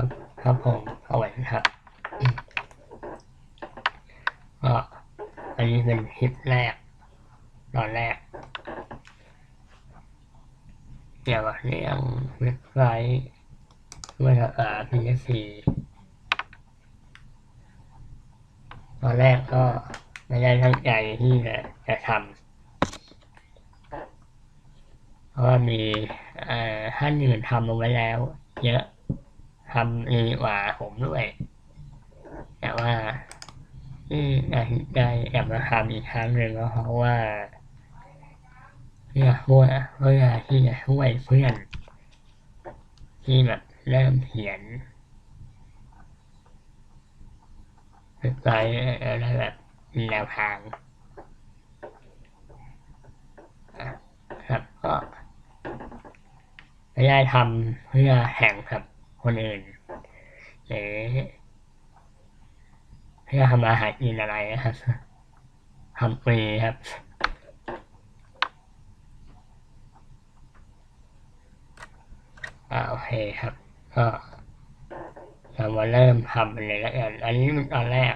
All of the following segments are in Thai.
ครับ ครับผมเอาไว้ครับก็อันนี้เป็นคลิปแรก ตอนแรก เกี่ยวกับเรื่องเว็บไซต์ด้วยอ่า PSC ตอนแรกก็ไม่ได้ตั้งใจที่จะจะทำเพราะว่ามีท่านอื่นทำลงไว้แล้ว เยอะ ทำดีกว่าผมด้วย แต่ว่าที่ตัดสินใจกลับมาทำอีกครั้งหนึ่งก็เพราะว่าเพื่อช่วยเพื่อที่จะช่วยเพื่อนที่แบบเริ่มเขียนไซต์อะไรแบบมีแนวทางครับก็ไม่ได้ทำเพื่อแข่งกับ คนอื่น หรือเพื่อทำอาหารกินอะไรนะครับทำฟรีครับอ่าโอเคครับ ก็เรามาเริ่มทำกันเลยแล้วกันอันนี้มันตอนแรก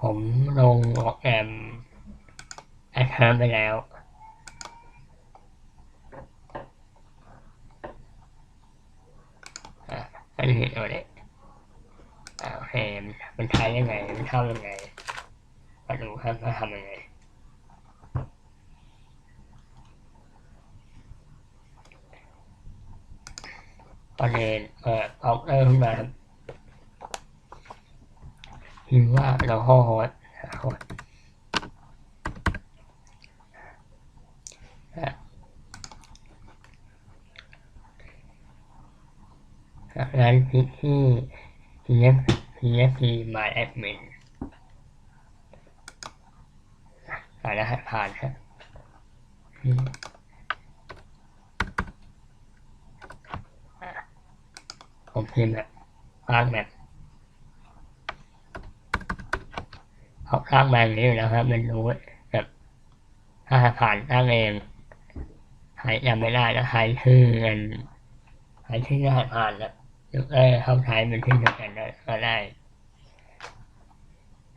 ผมลงโปรแกรมแอคเคาท์ไปแล้ว อันนี้เอเลยอ่าโอเคมันมันใช้ยังไง มันเข้ายังไงมาดูครับว่าทำยังไงตอนนี้เปิดออกเริ่มขึ้นมาครับพิมพ์ว่าเราข้อโฮสโฮส ร้านพิกที่ PF PFP My Admin อ่านรหัสผ่านครับผมพิมพ์แบบร่างแบบเขาร่างแบบนี้อยู่แล้วครับมันรู้แบบถ้าผ่านร่างเองใครจำไม่ได้แล้วใครชื่อกันใครชื่อรหัสผ่านแล้ว เอ้เขาใช้เป็นที่เดียวกันได้ก็ได้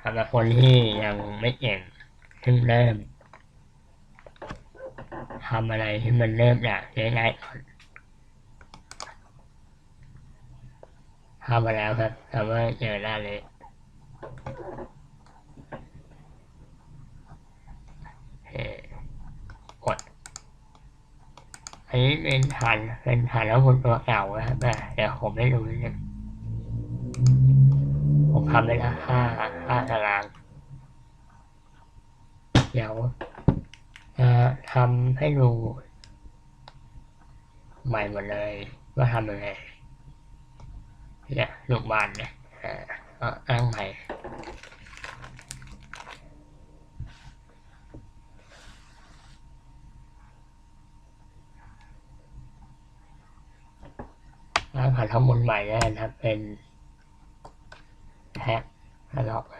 สำหรับคนที่ยังไม่เก่งซึ่งเริ่มทำอะไรที่มันเริ่มจากง่ายๆก่อนทำมาแล้วครับทำว่าเจอได้เลยเอ่อกด อันนี้เป็นฐานเป็นฐานแล้วคนตัวเก่านะครับแต่เดี๋ยวผมไม่รู้นิดนึงผมทำไปแล้วห้าห้าตาราง เดี๋ยวจะทำให้ดูใหม่หมดเลยว่าทำยังไงเนี่ยลูกบานเนี่ยอ่าอ้างใหม่ อ้าข้อมูลใหม่แล้นะครับ เป็นแท็กฮัลโหลแท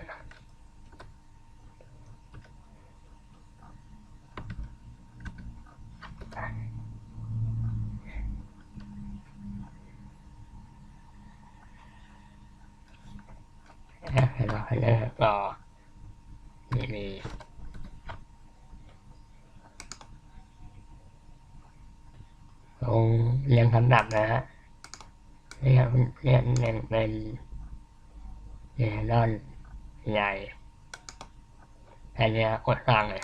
็กฮัลโหลฮัลโหลก็นี่มีลงเรียงลำดับนะฮะ เรียงเรียงเรียงเป็นเรียงด้านใหญ่แค่เนี้ยกดสร้างเลย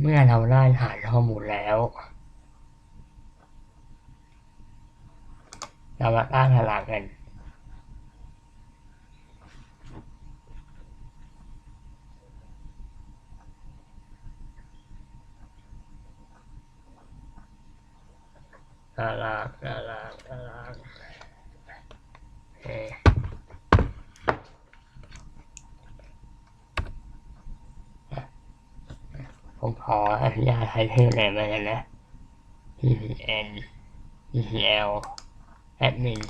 เมื่อเราได้ฐานข้อมูลแล้ว เรามาตั้งตารางกัน ตารางตารางตารางเผมขออนุญาตให้ชื่อเลยมากันนะ PPN ETL admin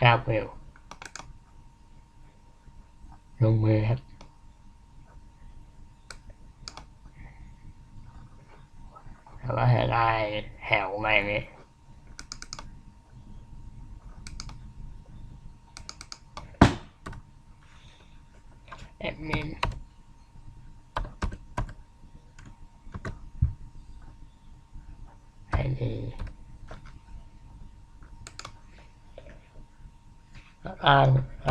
อ เลยเก้าฟิลลงมือครับแล้วก็จะได้แถวใหม่เลยแอดมินให้ดี อ่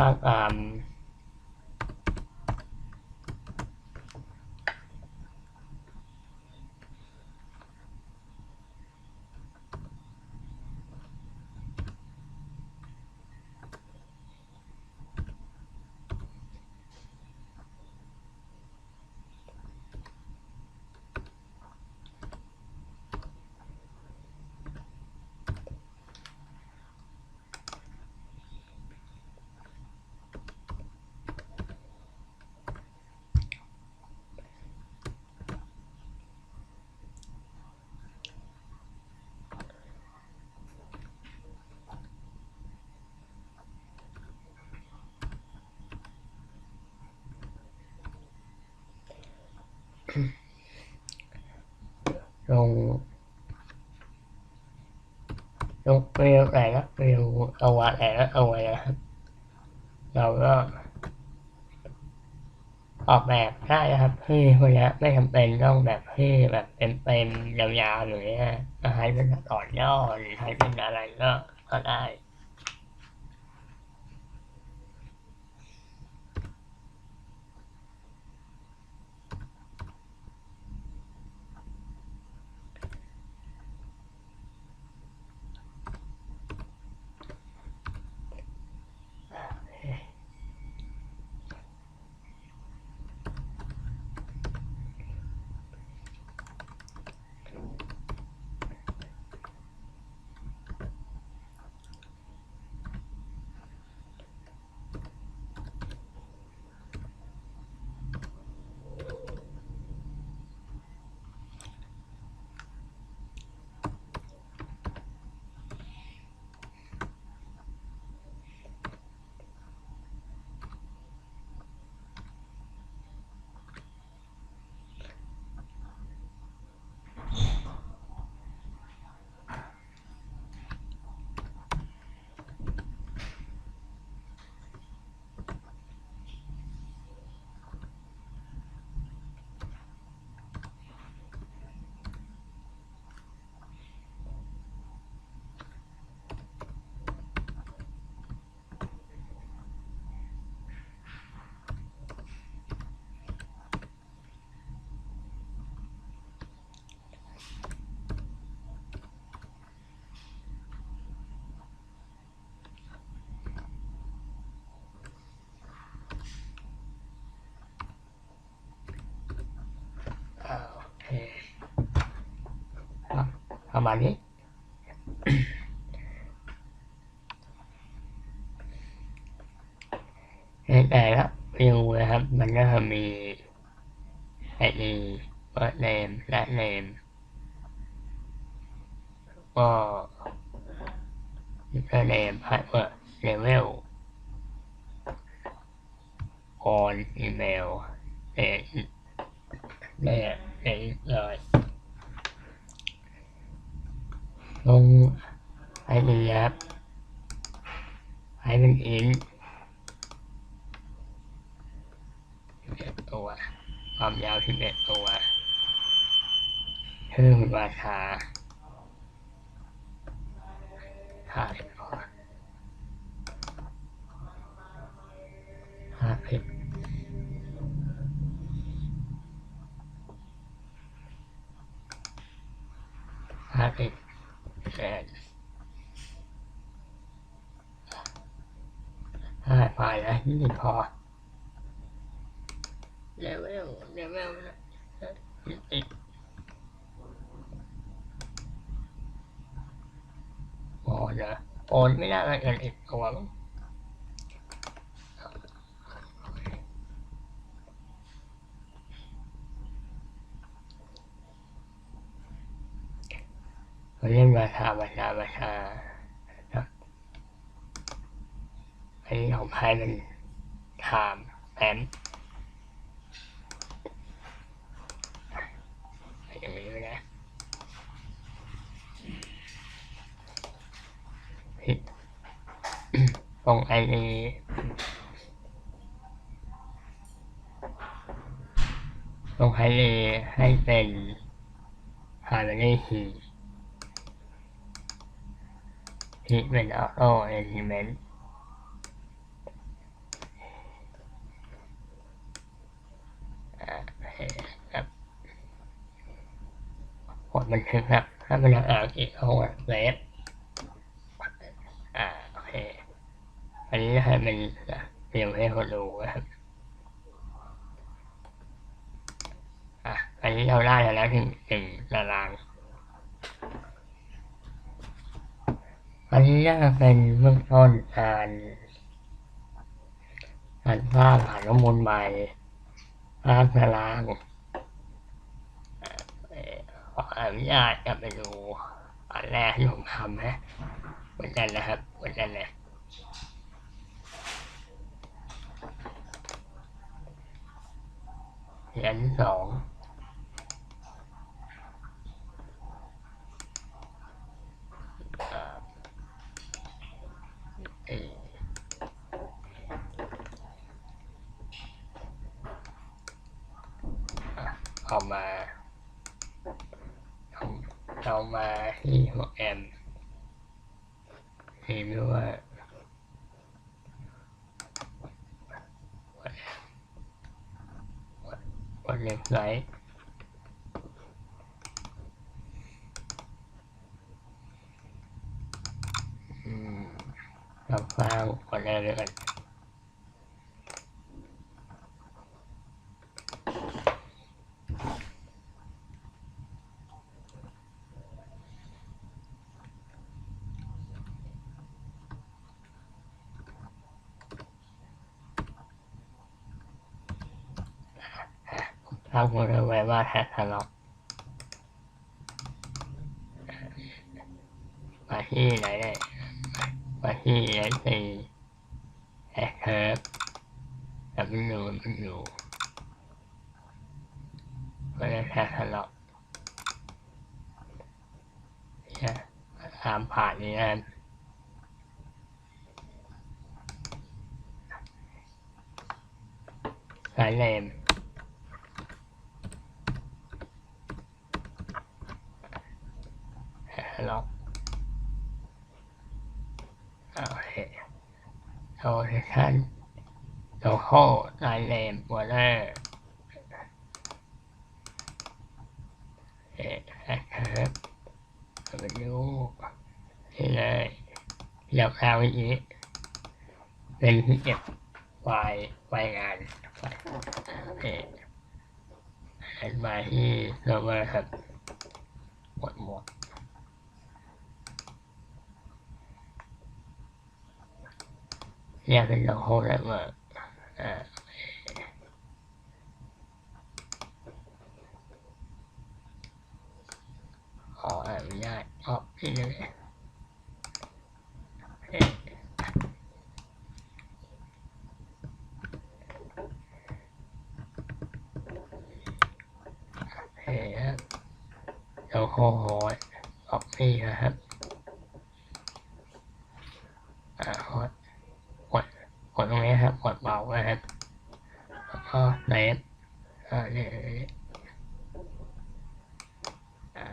ลงลงเปลวอะไรนะเปลวเอาวะอะไรนะเอาไว้นะครับเราก็ออกแบบได้นะครับเฮ้ยพวกนี้ไม่จำเป็นต้องแบบเฮ้ยแบบเป็นเป็นยาวๆหรือนะใช้เป็นต่อย่อหรือใช้เป็นอะไรก็ก็ได้ ประมาณนี้ในแต่ละวิวนะครับ มันก็จะมีไอดีเปิดเนมและเนมก็ยูเซอร์เนมพาสเวิร์ดเลเวลออนอีเมลเอเนี่ยเนี่ยเลงไอดีครับไอเป็นอินตัวความยาว11ตัวชื่อราคาห้าสิบห้าสิบห้าสิบแสนห้า ไปแล้วยี่สิบพอเลเวลเลเวลนะอีกพอจะโอนไม่ได้ก็เงินอีกตัวเขาเรียกราคาราคาราคาครับ อันนี้ของไพ่เป็นไทม์แอมอย่างนี้เลยนะตรงไอนี้ตรงไฮเลให้เป็นฮาร์เรฮีฮีเป็นออโต้เอลิเมนต์ครับกดบั นทึกครับถ้าเป็นอ่านอีกเอาเวฟอ่าโอเคอันนี้ให้เป็นเรียงให้คนดูนะครับอะอันนี้เราได้แล้วถึงถึงตารางอันนี้น่าจะเป็นเบื้องต้นการการสร้างฐานข้อมูลใหม่สร้างตาราง อนุญาตกลับไปดูอันแรกที่ผมทำนะเหมือนกันนะครับเหมือนกันเลยเหรียญสองเอามา เอามาที่หัวแอมเห็นไหมว่ากดเล็กไลท์อืมเราฟังกดอะไรกัน ตั้งคนเอไว้ว่าแฮชทะเลาะมาที่ไหนได้มาที่ไหนสี่แฮชเทิร์ฟแต่ไม่รู้ไม่รู้ก็ได้แฮชทะเลาะตามผ่านนี้นะสายเลม ล็อกโอเค โลเคชั่นโลโก้ลายเลมวอเตอร์เอ๊ะแอคเทิร์ฟดูนี่เลยเรียบร้อยอย่างนี้เป็นที่เก็บไฟล์ไฟล์งานไฟล์โอเคเห็นมาที่เซิร์ฟเวอร์ครับหมดหมด เรียกเป็นโลโก้ได้ว่าอ่าขออนุญาตออกที่เลยเอ๊ะเอ๊ะโลโก้โหดออกนี่นะครับอ่าโหด กดกดตรงนี้ครับกดเบานะครับแล้วก็เลฟอ่าเนี่ยเนี่ยอ่า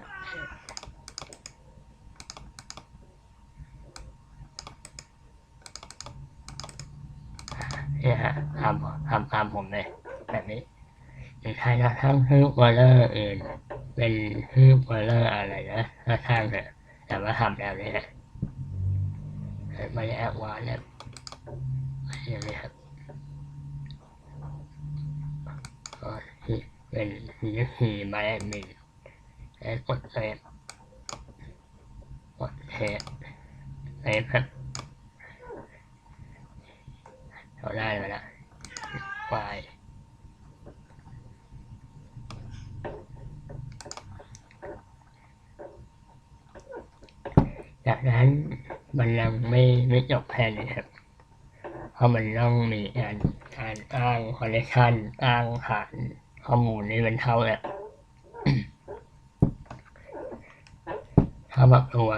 เนี่ยฮะทำทำตามผมเลยแบบนี้หรือใครจะ ทั้งฮืบวอลเลอร์อื่นเป็นฮืบวอลเลอร์อะไรนะถ้าทางเถอะแต่ว่าทำแล้วเนี่ยไม่ได้แอดวานซ์แล้วใช่ไหมครับก็ที่เป็นวิธีมาแอดมินแล้วกดเซฟกดเทสเซฟครับเราได้มาแล้วไฟล์จาก นั้นมันยังไม่ไม่จบแค่นี้ครับ เพราะมันต้องมีการการอ้างคอลเลคชันอ้างฐานข้อมูลนี่เป็นเท่าเนี่ยเท่ากับตัว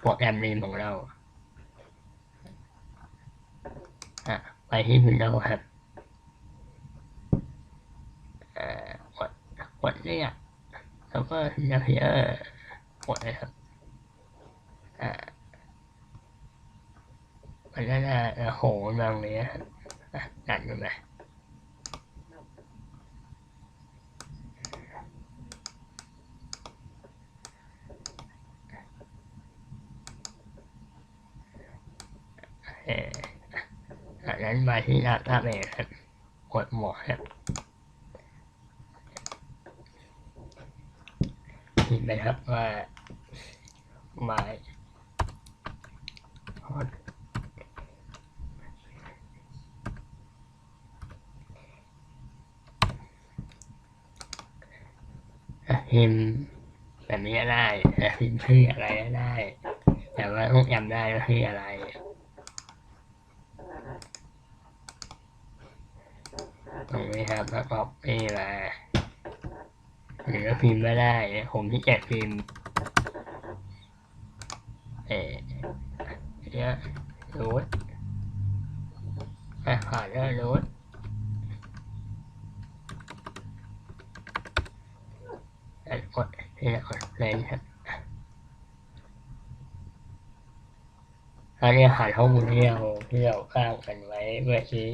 โปรแกรมนี้ของเราอะไปที่ Windows ครับเอ่อกดกดเรียกแล้วก็ Navigator กดเลยครับ อ่า มันก็จะเอ่อโหมางนี้ครับอะดันมันไปเอ่อจากนั้นมาที่หน้าน้าเมครับกดหมวกครับพิมพ์ไปครับว่า my hot อะ พิมพ์แบบนี้ก็ได้พิมพ์ชื่ออะไรก็ได้ แต่ว่าต้องจำได้ว่าชื่ออะไรตรงนี้ครับแล้วก็นี่มาหรือว่าพิมพ์ไม่ได้ ผมที่เกียจพิมพ์ เออเนี่ยรูทอะผ่านแล้วรูทอะ กดที่กดเลนครับอันนี้หาข้อมูลที่เราที่เราสร้างกันไว้เมื่อกี้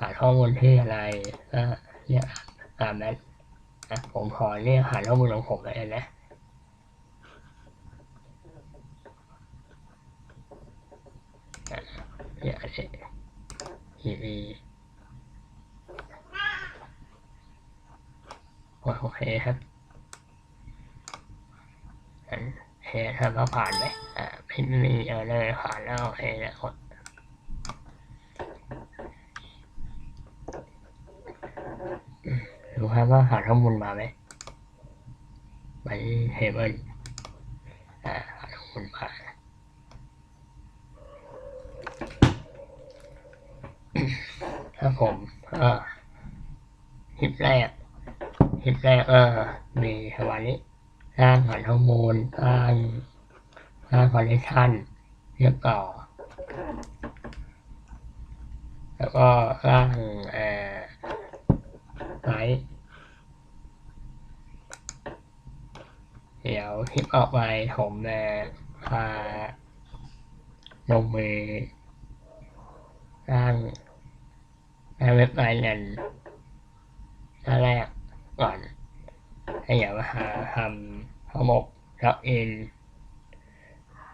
หาข้อมูลที่อะไรก็เนี่ยตามนั้นนะผมขอเนี่ยหาข้อมูลของผมเลยนะเนี่ยสิที วีโอเคครับอันเฮทำแล้วผ่านไหมอ่าไม่มีเออเลยผ่านแล้วโอเคแล้วกดดูครับว่าหาข้อมูลมาไหมไปเฮเบิลอ่าหาข้อมูลมาครับผมก็คลิปแรก คลิปแรกก็มีประมาณนี้สร้างฐานข้อมูลสร้างสร้างคอลเลคชันเรียบต่อ แล้วก็สร้างเอ่อไซต์เดี๋ยวคลิปออกไปผมจะพาลงมือสร้างเว็บไซต์นั้นหน้าแรก ย่ามาหาทำระบบล็อกอิน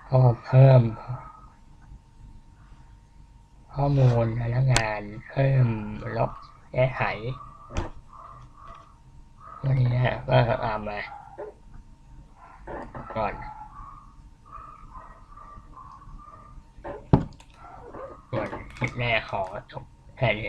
เข้ามเพิ่ม ข้อมูลพนักงานเพิ่มลบแก้ไขวันนี้นะก็ตามมาก่อนส่วนคลิปแรกขอจบแค่นี้